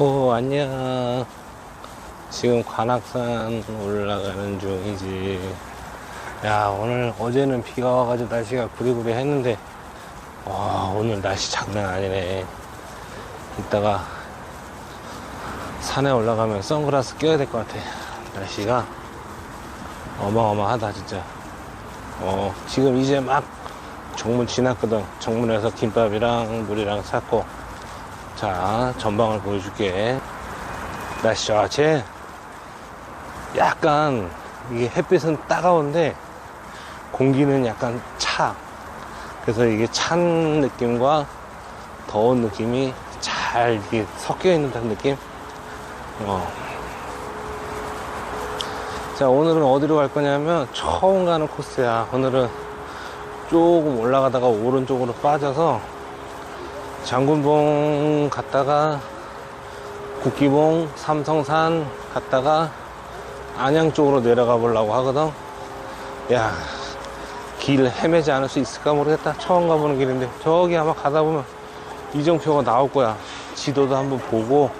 오, 안녕. 지금 관악산 올라가는 중이지. 야, 오늘, 어제는 비가 와가지고 날씨가 구리구리 했는데, 와, 오늘 날씨 장난 아니네. 이따가 산에 올라가면 선글라스 껴야 될 것 같아. 날씨가 어마어마하다, 진짜. 어, 지금 이제 막 정문 지났거든. 정문에서 김밥이랑 물이랑 샀고. 자, 전방을 보여줄게. 날씨 좋지? 약간, 이게 햇빛은 따가운데, 공기는 약간 차. 그래서 이게 찬 느낌과 더운 느낌이 잘 섞여 있는 듯한 느낌? 어. 자, 오늘은 어디로 갈 거냐면, 처음 가는 코스야. 오늘은 조금 올라가다가 오른쪽으로 빠져서, 장군봉 갔다가 국기봉 삼성산 갔다가 안양 쪽으로 내려가 보려고 하거든. 야 길 헤매지 않을 수 있을까 모르겠다. 처음 가보는 길인데. 저기 아마 가다 보면 이정표가 나올 거야. 지도도 한번 보고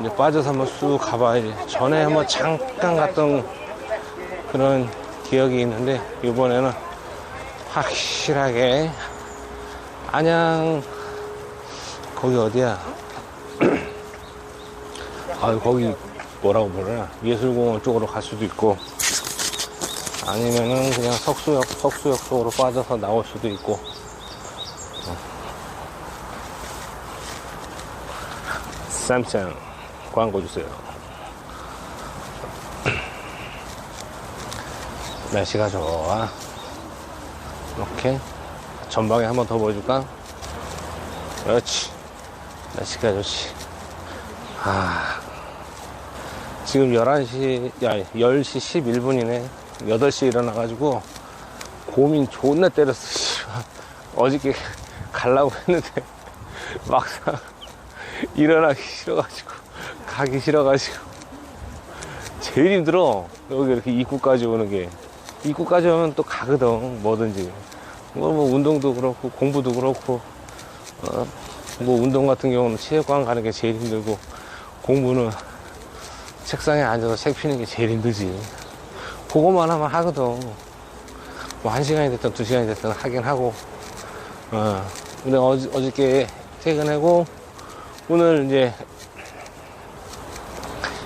이제 빠져서 한번 쑥 가봐야지. 전에 한번 잠깐 갔던 그런 기억이 있는데 이번에는 확실하게 안양 거기 어디야? 아 거기 뭐라고 부르나? 예술공원 쪽으로 갈 수도 있고 아니면은 그냥 석수역 석수역 쪽으로 빠져서 나올 수도 있고 어. 쌈장 광고 주세요. 날씨가 좋아. 이렇게 전방에 한 번 더 보여줄까? 그렇지. 날씨가 좋지. 아. 지금 11시, 야, 10시 11분이네. 8시에 일어나가지고 고민 존나 때렸어, 씨. 어저께 가려고 했는데 막상 일어나기 싫어가지고 가기 싫어가지고 제일 힘들어. 여기 이렇게 입구까지 오는 게. 입구까지 오면 또 가거든, 뭐든지. 뭐, 뭐, 운동도 그렇고, 공부도 그렇고, 어, 뭐 운동 같은 경우는 체육관 가는 게 제일 힘들고 공부는 책상에 앉아서 책 피는 게 제일 힘들지. 그거만 하면 하거든. 뭐 한 시간이 됐든 두 시간이 됐든 하긴 하고. 어. 근데 어저, 어저께 퇴근하고 오늘 이제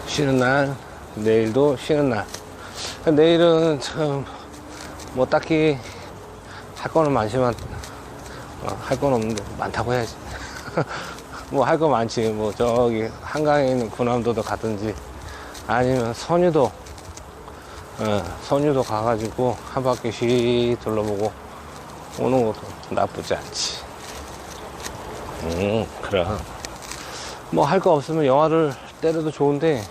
쉬는 날, 내일도 쉬는 날. 내일은 참 뭐 딱히 할 거는 많지만 어, 할 건 없는데 많다고 해야지. 뭐 할 거 많지. 뭐 저기 한강에 있는 군함도도 가든지 아니면 선유도 어, 선유도 가가지고 한 바퀴 씩 둘러보고 오는 것도 나쁘지 않지. 음, 그럼. 뭐 할 거 없으면 영화를 때려도 좋은데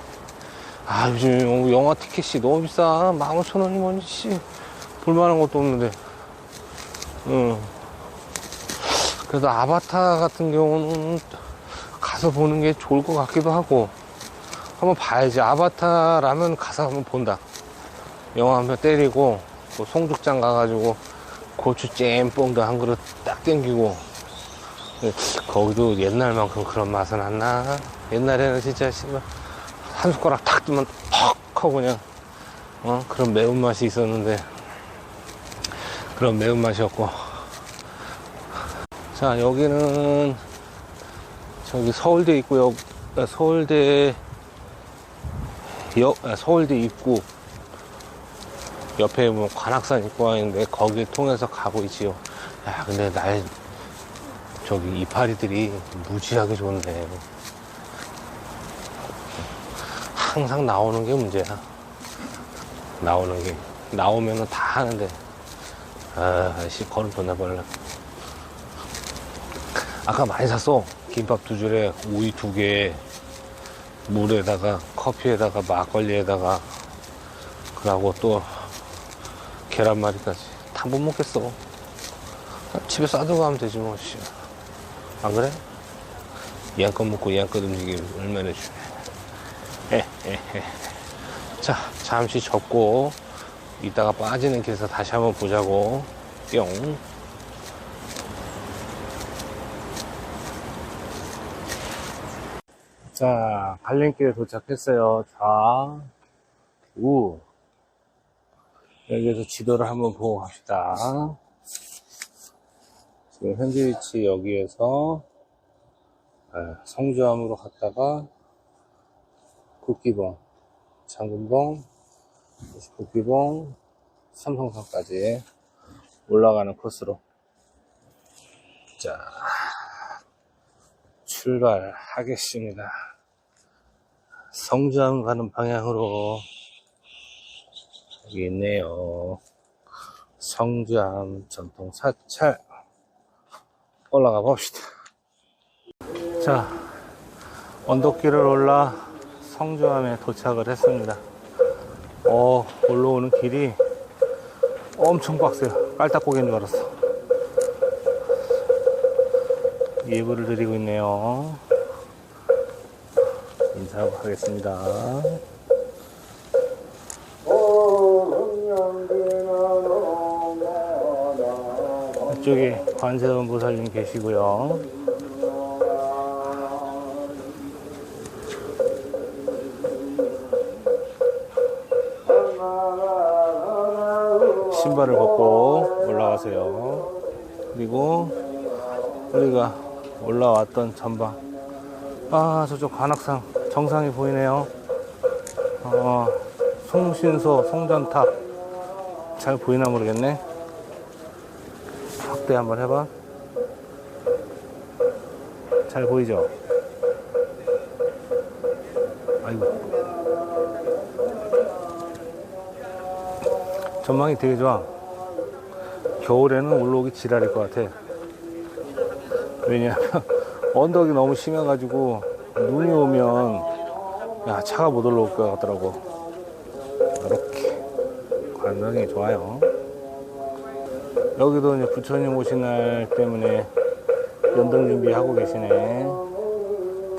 아 요즘 영화 티켓이 너무 비싸 15,000원이 뭐니 씨 볼만한 것도 없는데 응. 그래서 아바타 같은 경우는 가서 보는 게 좋을 것 같기도 하고 한번 봐야지. 아바타라면 가서 한번 본다. 영화 한 편 때리고 또 송죽장 가가지고 고추 잼뽕도 한 그릇 딱 땡기고. 거기도 옛날만큼 그런 맛은 안 나. 옛날에는 진짜 한 숟가락 탁 뜨면 퍽 하고 그냥 어? 그런 매운맛이 있었는데 그런 매운맛이었고 자 여기는 저기 서울대 입구역 아, 서울대 역 아, 서울대 입구. 옆에 뭐 관악산 입구가 있는데 거기 통해서 가고 있지요. 야 근데 날 저기 이파리들이 무지하게 좋네. 항상 나오는 게 문제야. 나오는 게. 나오면은 다 하는데. 아씨 걸음 존나 벌려 아까 많이 샀어. 김밥 두 줄에 오이 두 개에 물에다가 커피에다가 막걸리에다가. 그러고 또 계란말이까지. 다 못 먹겠어. 집에 싸두고 가면 되지 뭐 씨. 안 그래? 양껏 먹고 양껏 움직이면 얼마나 주네 에에 에 자 잠시 접고 이따가 빠지는 길에서 다시 한번 보자고. 뿅 자, 갈림길에 도착했어요. 좌, 우. 여기에서 지도를 한번 보고 갑시다. 지금 현재 위치 여기에서 아, 성주암으로 갔다가 국기봉, 장군봉, 국기봉, 삼성산까지 올라가는 코스로 자 출발하겠습니다. 성주암 가는 방향으로 여기 있네요. 성주암 전통 사찰 올라가 봅시다. 자, 언덕길을 올라 성주암에 도착을 했습니다. 어, 올라오는 길이 엄청 빡세요. 깔딱고기인 줄 알았어. 예불을 드리고 있네요. 인사하고 가겠습니다. 이쪽에 관세음 보살님 계시고요. 신발을 벗고 올라가세요. 그리고 우리가 올라왔던 전방. 아, 저쪽 관악산 정상이 보이네요. 어, 송신소 송전탑. 잘 보이나 모르겠네. 확대 한번 해봐. 잘 보이죠? 아이고. 전망이 되게 좋아. 겨울에는 올라오기 지랄일 것 같아. 왜냐면 언덕이 너무 심해가지고 눈이 야 차가 못 올라올 것 같더라고. 이렇게 관광이 좋아요. 여기도 이제 부처님 오신 날 때문에 연등 준비하고 계시네.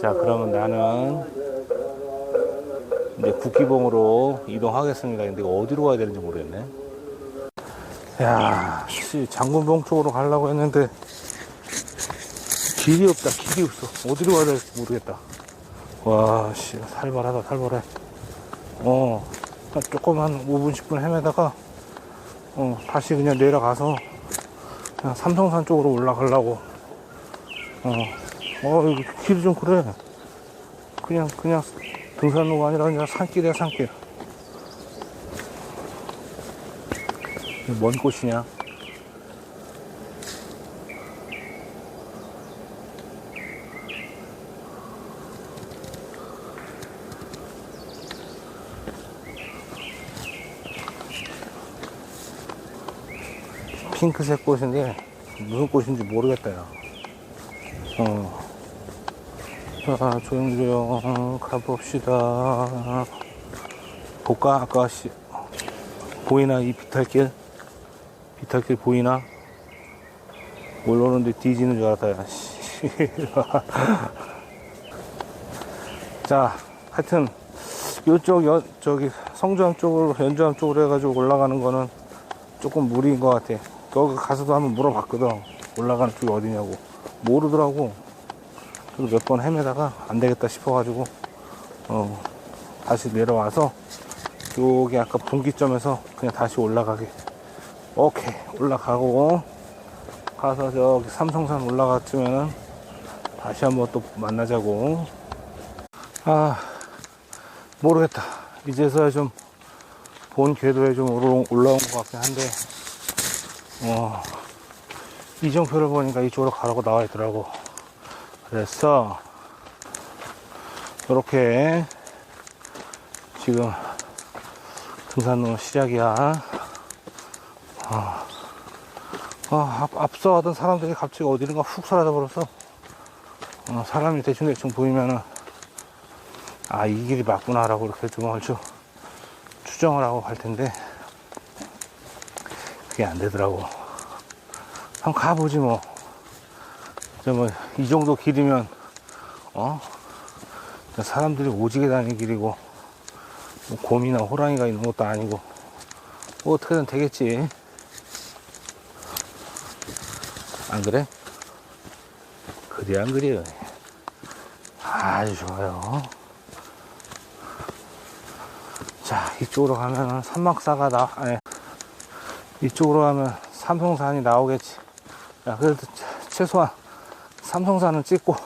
자 그러면 나는 이제 국기봉으로 이동하겠습니다. 근데 어디로 가야 되는지 모르겠네. 야, 씨, 장군봉 쪽으로 가려고 했는데 길이 없다, 길이 없어. 어디로 가야 될지 모르겠다. 와, 씨, 살벌하다, 살벌해. 어, 한 조금 한 5분, 10분 헤매다가, 어, 다시 그냥 내려가서, 그냥 삼성산 쪽으로 올라가려고. 어, 어, 이거 길이 좀 그래. 그냥, 그냥 등산로가 아니라 그냥 산길이야, 산길. 뭔 꽃이냐? 핑크색 꽃인데 무슨 꽃인지 모르겠다 야. 어. 자 조용조용 가봅시다 볼까 아까 시, 보이나 이 비탈길 비탈길 보이나 올라오는데 뒤지는 줄 알았다 야 씨. 자 하여튼 요쪽 연, 저기 성주암 쪽으로 연주암 쪽으로 해가지고 올라가는 거는 조금 무리인 것 같아. 거기 가서도 한번 물어봤거든. 올라가는 쪽이 어디냐고. 모르더라고. 그래서 몇 번 헤매다가 안 되겠다 싶어가지고, 어, 다시 내려와서, 여기 아까 분기점에서 그냥 다시 올라가게. 오케이. 올라가고, 가서 저기 삼성산 올라갔으면은 다시 한번 또 만나자고. 아, 모르겠다. 이제서야 좀 본 궤도에 좀 올라- 올라온 것 같긴 한데, 어, 이정표를 보니까 이쪽으로 가라고 나와 있더라고. 그래서, 이렇게, 지금, 등산로 시작이야. 어, 어, 앞, 앞서 하던 사람들이 갑자기 어디론가 훅 사라져 버렸어. 어, 사람이 대충대충 보이면은, 아, 이 길이 맞구나라고 이렇게 좀 얼추 추정을 하고 갈 텐데, 그게 안 되더라고. 한번 가보지 뭐. 저 뭐, 이 정도 길이면, 어? 사람들이 오지게 다니는 길이고, 뭐 곰이나 호랑이가 있는 것도 아니고, 뭐 어떻게든 되겠지. 안 그래? 그리 안 그래요. 아, 아주 좋아요. 자, 이쪽으로 가면은 산막사가 나, 아니, 이쪽으로 가면 삼성산이 나오겠지. 야, 그래도 최- 최소한 삼성산은 찍고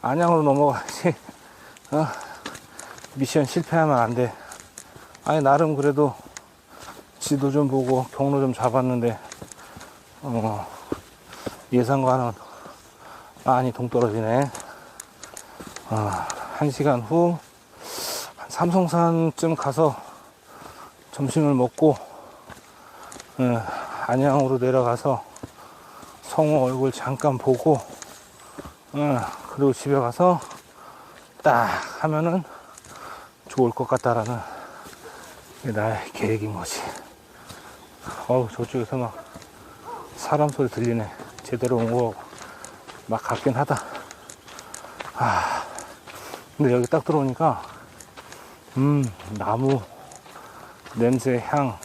안양으로 넘어가지. 어? 미션 실패하면 안 돼. 아니, 나름 그래도 지도 좀 보고 경로 좀 잡았는데, 어, 예상과는 많이 동떨어지네. 아, 한 시간 후, 한 삼성산쯤 가서 점심을 먹고, 어, 안양으로 내려가서 성우 얼굴 잠깐 보고, 어, 그리고 집에 가서 딱 하면은 좋을 것 같다라는 게 나의 계획인 거지. 어우, 저쪽에서 막 사람 소리 들리네. 제대로 온 거 막 같긴 하다. 아, 근데 여기 딱 들어오니까, 음, 나무, 냄새, 향,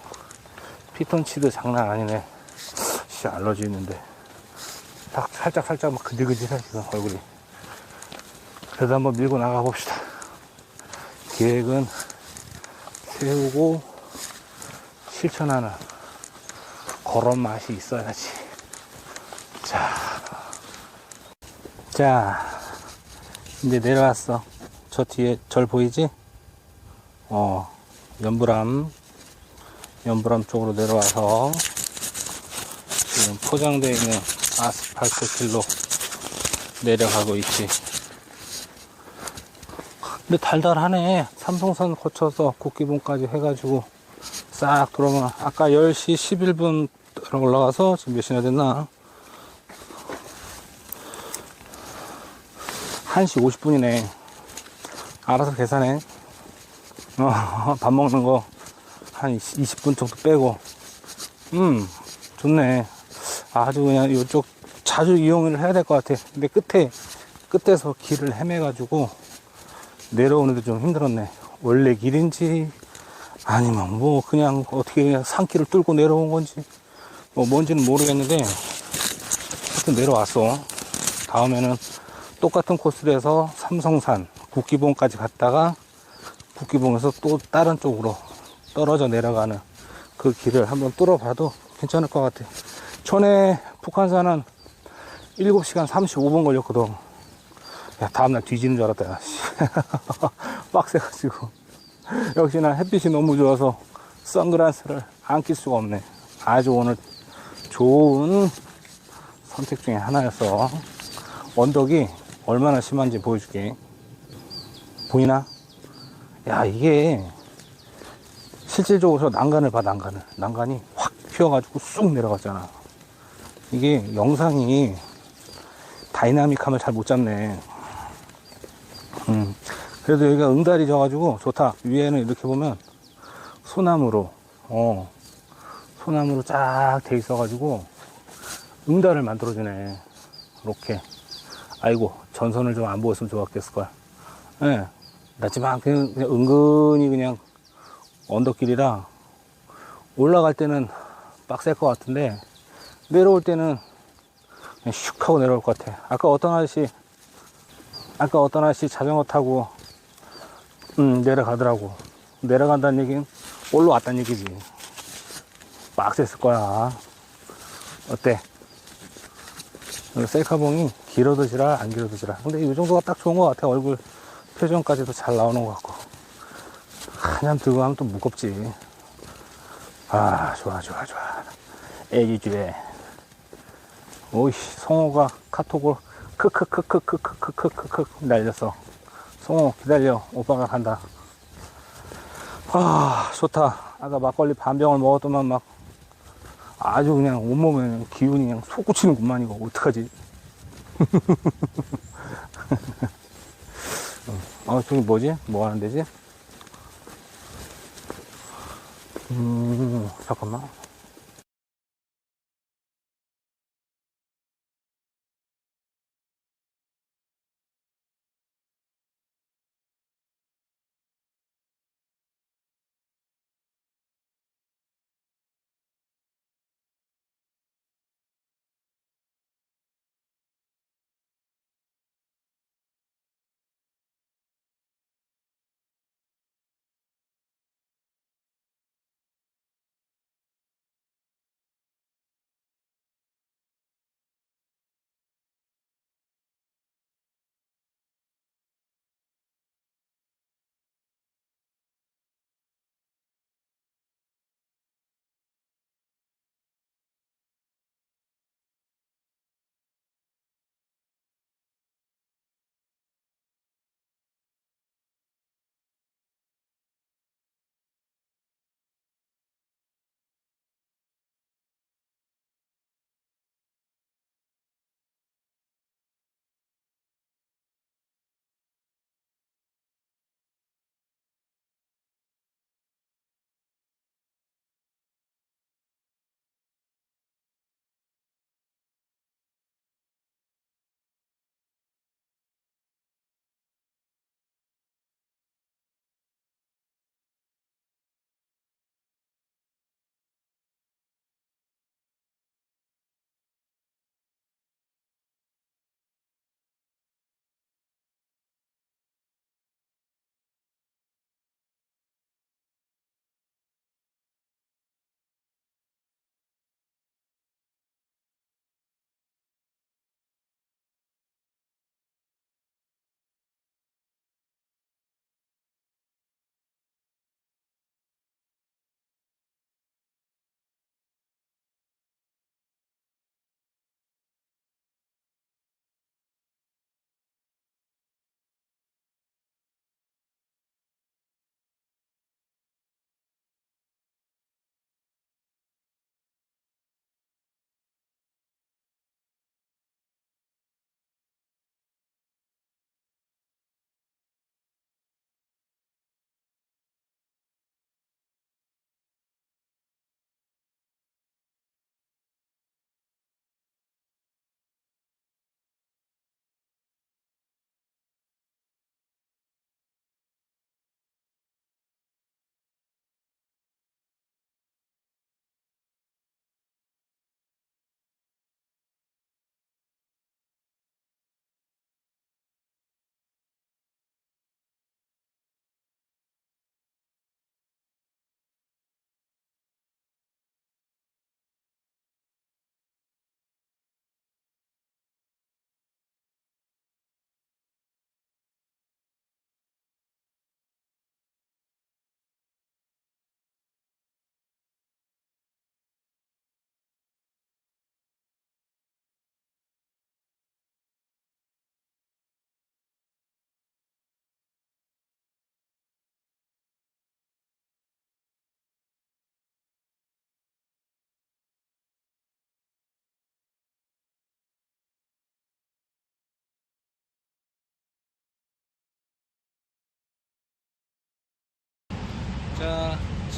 피톤치드 장난 아니네. 씨, 알러지 있는데. 딱 살짝 살짝 막 그질그질해, 지금 얼굴이. 그래도 한번 밀고 나가 봅시다. 계획은 세우고 실천하는 그런 맛이 있어야지. 자, 자, 이제 내려왔어. 저 뒤에 절 보이지? 어, 연불암, 연불암 쪽으로 내려와서 지금 포장되어 있는 아스팔트 길로 내려가고 있지. 근데 달달하네. 삼성선 거쳐서 국기봉까지 해가지고 싹 들어오면 아까 10시 11분 올라가서 지금 몇 시나 됐나? 1시 50분이네. 알아서 계산해. 어, 밥 먹는 거 한 20분 정도 빼고. 음, 좋네. 아주 그냥 이쪽 자주 이용을 해야 될 것 같아. 근데 끝에, 끝에서 길을 헤매 가지고 내려오는데 좀 힘들었네. 원래 길인지 아니면 뭐 그냥 어떻게 그냥 산길을 뚫고 내려온 건지 뭐 뭔지는 모르겠는데 하여튼 내려왔어. 다음에는 똑같은 코스로 해서 삼성산 국기봉까지 갔다가 국기봉에서 또 다른 쪽으로 떨어져 내려가는 그 길을 한번 뚫어봐도 괜찮을 것 같아. 전에 북한산은 7시간 35분 걸렸거든. 야, 다음날 뒤지는 줄 알았다. 빡세가지고. 역시나 햇빛이 너무 좋아서 선글라스를 안 낄 수가 없네. 아주 오늘 좋은 선택 중에 하나였어. 언덕이 얼마나 심한지 보여줄게. 보이나? 야, 이게 실질적으로 난간을 봐, 난간을. 난간이 확 휘어가지고 쑥 내려갔잖아. 이게 영상이 다이나믹함을 잘 못 잡네. 음. 그래도 여기가 응달이 져가지고 좋다. 위에는 이렇게 보면 소나무로, 어, 소나무로 쫙 돼 있어가지고 응달을 만들어주네. 이렇게. 아이고, 전선을 좀 안 보였으면 좋았겠을걸. 예. 네. 나지만 그냥, 그냥 은근히 그냥 언덕길이라 올라갈 때는 빡셀 것 같은데 내려올 때는 슉 하고 내려올 것 같아. 아까 어떤 아저씨, 아까 어떤 아저씨 자전거 타고 음, 내려가더라고. 내려간다는 얘기는 올라왔다는 얘기지. 빡셌을 거야. 어때? 셀카봉이 길어도 지라 안 길어도 지라. 근데 이 정도가 딱 좋은 것 같아. 얼굴 표정까지도 잘 나오는 것 같고. 그냥 들고 하면 또 무겁지. 아, 좋아, 좋아, 좋아. 애기주에. 오이씨, 성호가 카톡을 크크크크크크크크크크 날렸어. 성호 기다려. 오빠가 간다. 아, 좋다. 아까 막걸리 반 병을 먹었더만 막 아주 그냥 온몸에 기운이 그냥 솟구치는구만 이거 어떡하지? 어, 저기 뭐지? 뭐 하는 데지? うん、魚。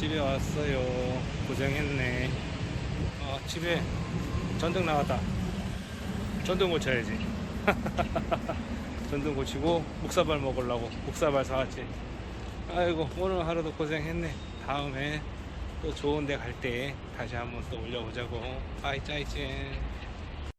집에 왔어요. 고생했네. 아, 집에 전등 나왔다. 전등 고쳐야지. 전등 고치고 묵사발 먹으려고 묵사발 사왔지. 아이고 오늘 하루도 고생했네. 다음에 또 좋은 데 갈 때 다시 한번 또 올려보자고. 아이 짜이찐.